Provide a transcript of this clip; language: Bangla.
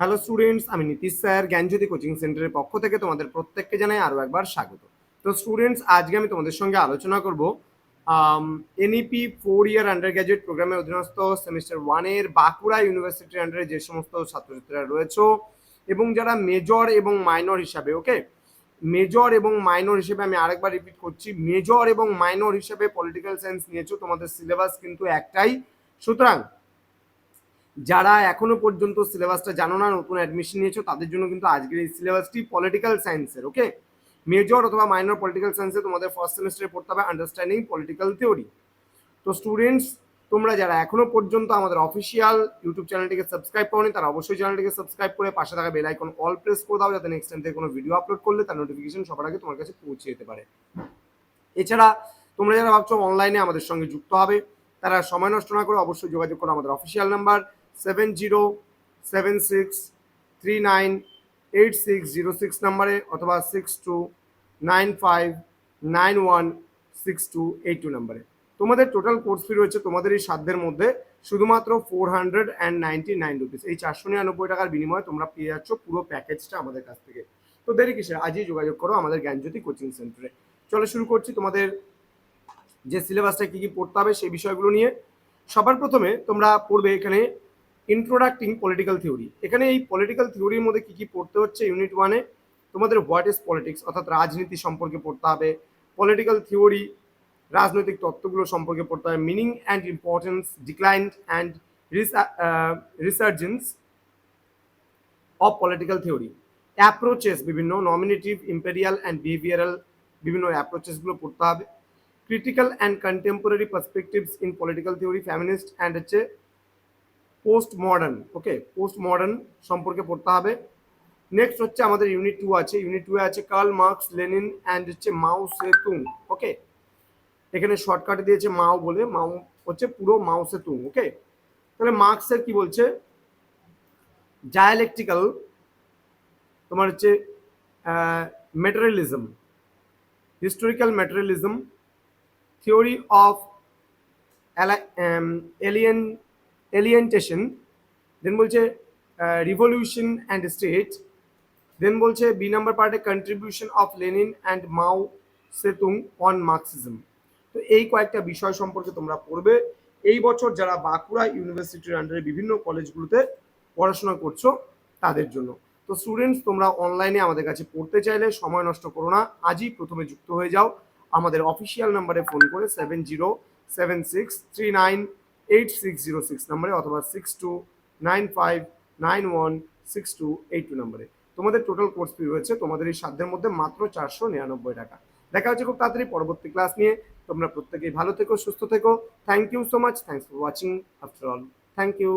হ্যালো স্টুডেন্টস আমি নীতিশ স্যার, জ্ঞানজ্যোতি কোচিং সেন্টারের পক্ষ থেকে তোমাদের প্রত্যেককে জানাই আরও একবার স্বাগত। তো স্টুডেন্টস আজকে আমি তোমাদের সঙ্গে আলোচনা করব NEP four year undergraduate প্রোগ্রামের অধীনস্থ সেমিস্টার ওয়ানের বাঁকুড়া ইউনিভার্সিটির আন্ডারে যে সমস্ত ছাত্রছাত্রীরা রয়েছে এবং যারা মেজর এবং মাইনর হিসাবে ওকে মেজর এবং মাইনর হিসেবে আমি আরেকবার রিপিট করছি মেজর এবং মাইনর হিসেবে পলিটিক্যাল সায়েন্স নিয়েছো, তোমাদের সিলেবাস কিন্তু একটাই। সুতরাং যারা এখনও পর্যন্ত সিলেবাসটা জানো না, নতুন অ্যাডমিশন নিয়েছো, তাদের জন্য কিন্তু আজকের এই সিলেবাসটি পলিটিক্যাল সায়েন্সের ওকে মেজর অথবা মাইনর পলিটিক্যাল সায়েন্সে তোমাদের ফার্স্ট সেমিস্টারে পড়তে হবে আন্ডারস্ট্যান্ডিং পলিটিক্যাল থিওরি তো স্টুডেন্টস তোমরা যারা এখনও পর্যন্ত আমাদের অফিসিয়াল ইউটিউব চ্যানেলটিকে সাবস্ক্রাইব করনি, তারা অবশ্যই চ্যানেলটিকে সাবস্ক্রাইব করে পাশে থাকা বেল আইকন অল প্রেস করে দাও, যাতে নেক্সট টাইম থেকে কোনো ভিডিও আপলোড করলে তার নোটিফিকেশন সবার আগে তোমার কাছে পৌঁছে যেতে পারে। এছাড়া তোমরা যারা ভাবছ অনলাইনে আমাদের সঙ্গে যুক্ত হবে, তারা সময় নষ্ট না করে অবশ্যই যোগাযোগ করো আমাদের official number seven zero seven six three nine eight six zero six নাম্বারে অথবা six two nine five nine one six two eight two নাম্বারে তোমাদের টোটাল কোর্স ফি রয়েছে তোমাদের এই সাধ্যের মধ্যে শুধুমাত্র four hundred and ninety nine rupees এই চারশো নিরানব্বই টাকার বিনিময়ে তোমরা পেয়ে যাচ্ছ পুরো প্যাকেজটা আমাদের কাছ থেকে তো দেরি কিসের আজই যোগাযোগ করো আমাদের জ্ঞানজ্যোতি কোচিং সেন্টারে চলো শুরু করছি তোমাদের যে সিলেবাসটা কী কী পড়তে হবে সেই বিষয়গুলো নিয়ে সবার প্রথমে তোমরা পড়বে এখানে ইন্ট্রোডাক্টিং পলিটিক্যাল থিওরি এখানে এই পলিটিক্যাল থিওরির মধ্যে কী কী পড়তে হচ্ছে? ইউনিট ওয়ানে তোমাদের হোয়াট ইজ পলিটিক্স অর্থাৎ রাজনীতি সম্পর্কে পড়তে হবে পলিটিক্যাল থিওরি রাজনৈতিক তত্ত্বগুলো সম্পর্কে পড়তে হবে meaning and importance decline and resurgence of political theory approaches বিভিন্ন নমিনেটিভ ইম্পেরিয়াল অ্যান্ড বিহেভিয়ারাল বিভিন্ন অ্যাপ্রোচেসগুলো পড়তে হবে। Critical and contemporary perspectives in political theory feminist and হচ্ছে post modern okay post modern সম্পর্কে পড়তে হবে। নেক্সট হচ্ছে আমাদের ইউনিট টু আছে। ইউনিট টু আছে কার্ল মার্কস লেনিন অ্যান্ড হচ্ছে মাও সেতুং ওকে এখানে শর্টকাটে দিয়েছে মাও বলে। মাও হচ্ছে পুরো মাও সেতুং ওকে তাহলে মার্কসের কি বলছে? ডায়ালেকটিক্যাল তোমার হচ্ছে materialism historical materialism theory of alien alienation then বলছে রিভলিউশন অ্যান্ড স্টেট দেন বলছে বি নাম্বার পার্টে contribution of Lenin and Mao Tsetung on Marxism তো এই কয়েকটা বিষয় সম্পর্কে তোমরা পড়বে। এই বছর যারা বাঁকুড়া ইউনিভার্সিটির আন্ডারে বিভিন্ন কলেজগুলোতে পড়াশোনা করছ, তাদের জন্য। তো স্টুডেন্টস তোমরা অনলাইনে আমাদের কাছে পড়তে চাইলে সময় নষ্ট করো না। আজই প্রথমে যুক্ত হয়ে যাও। আমাদের অফিসিয়াল নাম্বারে ফোন করে seven zero seven six three nine eight six zero six নাম্বারে অথবা six two nine five nine one six two eight two নাম্বারে। তোমাদের টোটাল কোর্স ফি রয়েছে তোমাদের এই সাধ্যের মধ্যে মাত্র চারশো নিরানব্বই টাকা। দেখা হচ্ছে খুব তাড়াতাড়ি পরবর্তী ক্লাস নিয়ে। তোমরা প্রত্যেকেই ভালো থেকো, সুস্থ থেকো। Thank you so much thanks for watching after all thank you